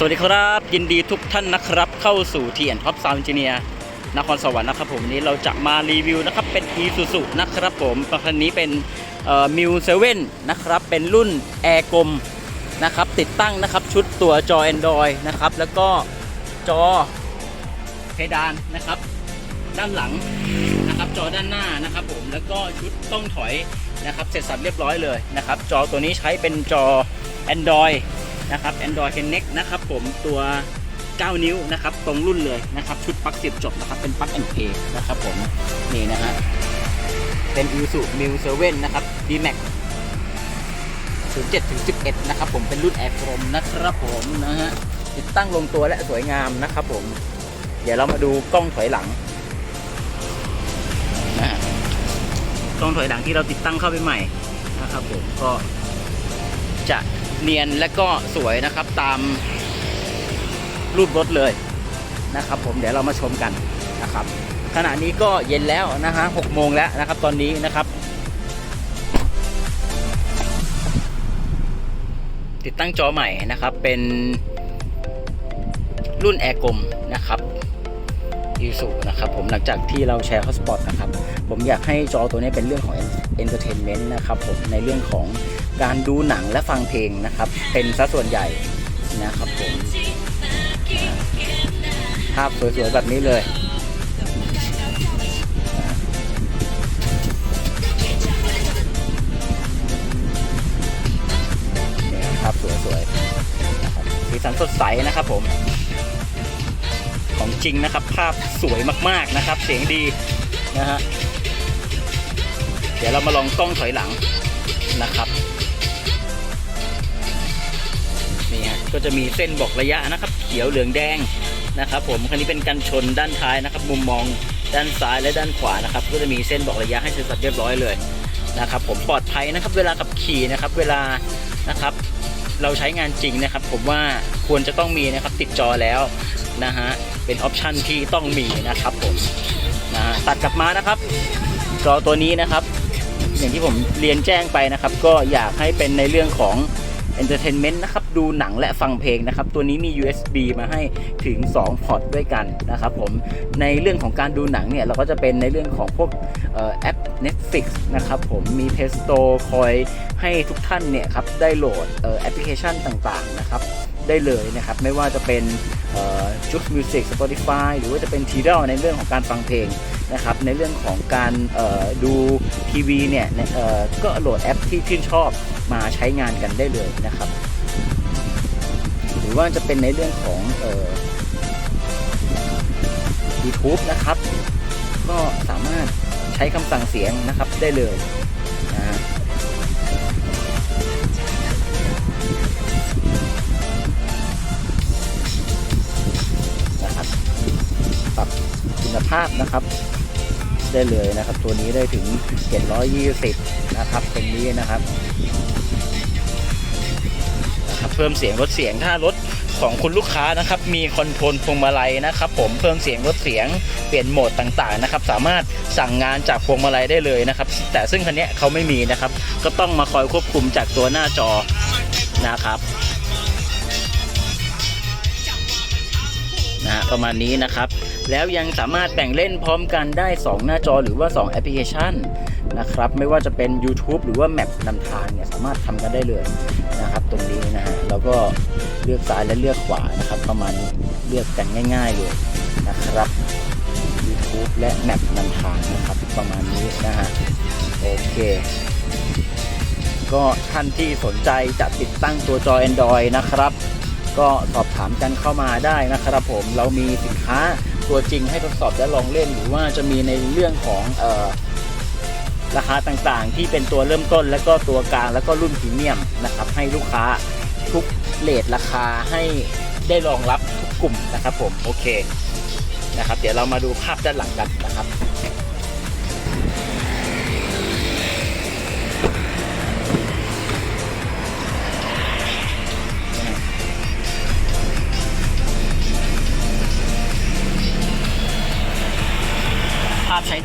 สวัสดีครับ ยินดีทุกท่านนะครับ เข้าสู่ทีแอนท็อปซาวน์เจเนียนครสวรรค์นะครับผมวันนี้เราจะมารีวิวนะครับ เป็น e s u s u นะครับผมคันนี้เป็นมิวเซเว่นนะครับ เป็นรุ่นแอร์กลมนะครับ ติดตั้งนะครับชุดตัวจอ Android นะครับ แล้วก็จอเพดานนะครับ ด้านหลังนะครับจอด้านหน้านะครับผมแล้วก็ชุดต้องถอยนะครับ เสร็จสับเรียบร้อยเลยนะครับ จอตัวนี้ใช้เป็นจอ Android นะครับ Android Connect นะครับผมตัว 9 นิ้วนะครับตรงรุ่นเลยนะครับ ชุดปลั๊กเสียบจบนะครับเป็นปลั๊กแอนเพย์นะครับผมนี่นะฮะเป็น i s u m i l 7นะครับ D Max 07ถึง11 นะครับผมเป็นรุ่นแอร์กรมนะครับผมนะฮะติดตั้งลงตัวและสวยงามนะครับผม เดี๋ยวเรามาดูกล้องถอยหลังนะฮะกล้องถอยหลังที่เราติดตั้งเข้าไปใหม่นะครับผมก็จะ เนียนและก็สวยนะครับตามรูปรถเลยนะครับ ผมเดี๋ยวเรามาชมกันนะครับ ขณะนี้ก็เย็นแล้วนะฮะหกโมงแล้วนะครับ ตอนนี้นะครับ ติดตั้งจอใหม่นะครับ เป็นรุ่นแอร์กลมนะครับอีสุนะครับผมหลังจากที่เราแชร์ฮอสปอตนะครับ ผมอยากให้จอตัวนี้เป็นเรื่องของเอนเตอร์เทนเมนต์นะครับผมในเรื่องของ การดูหนังและฟังเพลงนะครับ เป็นซะส่วนใหญ่นะครับผมภาพสวยๆแบบนี้เลยนี่ครับสวยๆนะครับสีสันสดใสนะครับผม ของจริงนะครับ ภาพสวยมากๆนะครับ เสียงดีนะฮะเดี๋ยวเรามาลองกล้องถอยหลังนะครับ ก็จะมีเส้นบอกระยะนะครับ เขียวเหลืองแดงนะครับ ผมคันนี้เป็นกันชนด้านท้ายนะครับ มุมมองด้านซ้ายและด้านขวานะครับ ก็จะมีเส้นบอกระยะให้เสร็จสับเรียบร้อยเลยนะครับ ผมปลอดภัยนะครับ เวลาขับขี่นะครับ เวลานะครับ เราใช้งานจริงนะครับ ผมว่าควรจะต้องมีนะครับติดจอแล้วนะฮะเป็นออปชันที่ต้องมีนะครับ ผมนะฮะตัดกลับมานะครับจอตัวนี้นะครับ อย่างที่ผมเรียนแจ้งไปนะครับ ก็อยากให้เป็นในเรื่องของ Entertainment นะครับ ดูหนังและฟังเพลงนะครับ ตัวนี้มี USB มาให้ถึง 2 พอร์ตด้วยกันนะครับผม ในเรื่องของการดูหนังเนี่ย เราก็จะเป็นในเรื่องของพวกออแอป Netflix นะครับผม มี p l a y Store คอยให้ทุกท่านเนี่ยครับ ได้โหลดออแอปพลิเคชันต่างๆนะครับได้เลยนะครับ ไม่ว่าจะเป็นจุดมิวสิก Spotify หรือว่าจะเป็นทีเดลในเรื่องของการฟังเพลงนะครับ ในเรื่องของการดูทีวีเนี่ยก็โหลดแอปที่ชื่นชอบ มาใช้งานกันได้เลยนะครับ หรือว่าจะเป็นในเรื่องของเอ่อ YouTube นะครับ ก็สามารถใช้คำสั่งเสียงนะครับได้เลยนะนะครับปรับคุณภาพนะครับ ได้เลยนะครับ ตัวนี้ได้ถึง 720 นะครับตรงนี้นะครับนะครับ เพิ่มเสียงลดเสียงถ้ารถของคุณลูกค้านะครับมีคอนโทรลพวงมาลัยนะครับผมเพิ่มเสียงลดเสียงเปลี่ยนโหมดต่างๆนะครับสามารถสั่งงานจากพวงมาลัยได้เลยนะครับ แต่ซึ่งคันนี้เขาไม่มีนะครับ ก็ต้องมาคอยควบคุมจากตัวหน้าจอนะครับ นะฮะประมาณนี้นะครับ แล้วยังสามารถแบ่งเล่นพร้อมกันได้ 2 หน้าจอหรือว่า 2 แอปพลิเคชันนะครับไม่ว่าจะเป็น YouTube หรือว่าแมปนำทางเนี่ยสามารถทำกันได้เลยนะครับ ตรงนี้นะฮะแล้วก็เลือกซ้ายและเลือกขวานะครับ ประมาณนี้เลือกกันง่าย ๆเลยนะครับ YouTube และแมปนำทางนะครับประมาณนี้นะฮะโอเคก็ท่านที่สนใจจะติดตั้งตัวจอ Android นะครับ ก็สอบถามกันเข้ามาได้นะครับผมเรามีสินค้าตัวจริงให้ทดสอบและลองเล่น หรือว่าจะมีในเรื่องของออราคาต่างๆ ที่เป็นตัวเริ่มต้น แล้วก็ตัวกลางแล้วก็รุ่นพรีเมียมนะครับให้ลูกค้าทุกเลทราคาให้ได้รองรับทุกกลุ่มนะครับผมโอเคนะครับ เดี๋ยวเรามาดูภาพด้านหลังกันนะครับ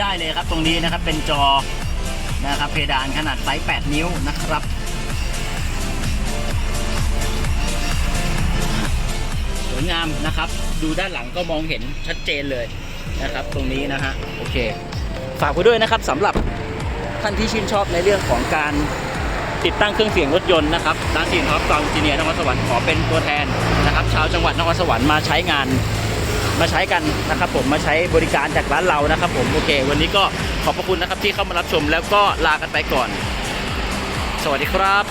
ได้เลยครับ ตรงนี้นะครับเป็นจอนะครับเพดานขนาดไซส์ 8 นิ้วนะครับ สวยงามนะครับ ดูด้านหลังก็มองเห็นชัดเจนเลยนะครับ ตรงนี้นะฮะโอเค ฝากไว้ด้วยนะครับสำหรับท่านที่ชื่นชอบในเรื่องของการติดตั้งเครื่องเสียงรถยนต์นะครับร้านซีนท็อปซาวด์จีเนียนครสวรรค์ขอเป็นตัวแทนนะครับ ชาวจังหวัดนครสวรรค์มาใช้งาน มาใช้กันนะครับผมมาใช้บริการจากร้านเรานะครับผมโอเค วันนี้ก็ขอบพระคุณนะครับที่เข้ามารับชมแล้วก็ลากันไปก่อน สวัสดีครับ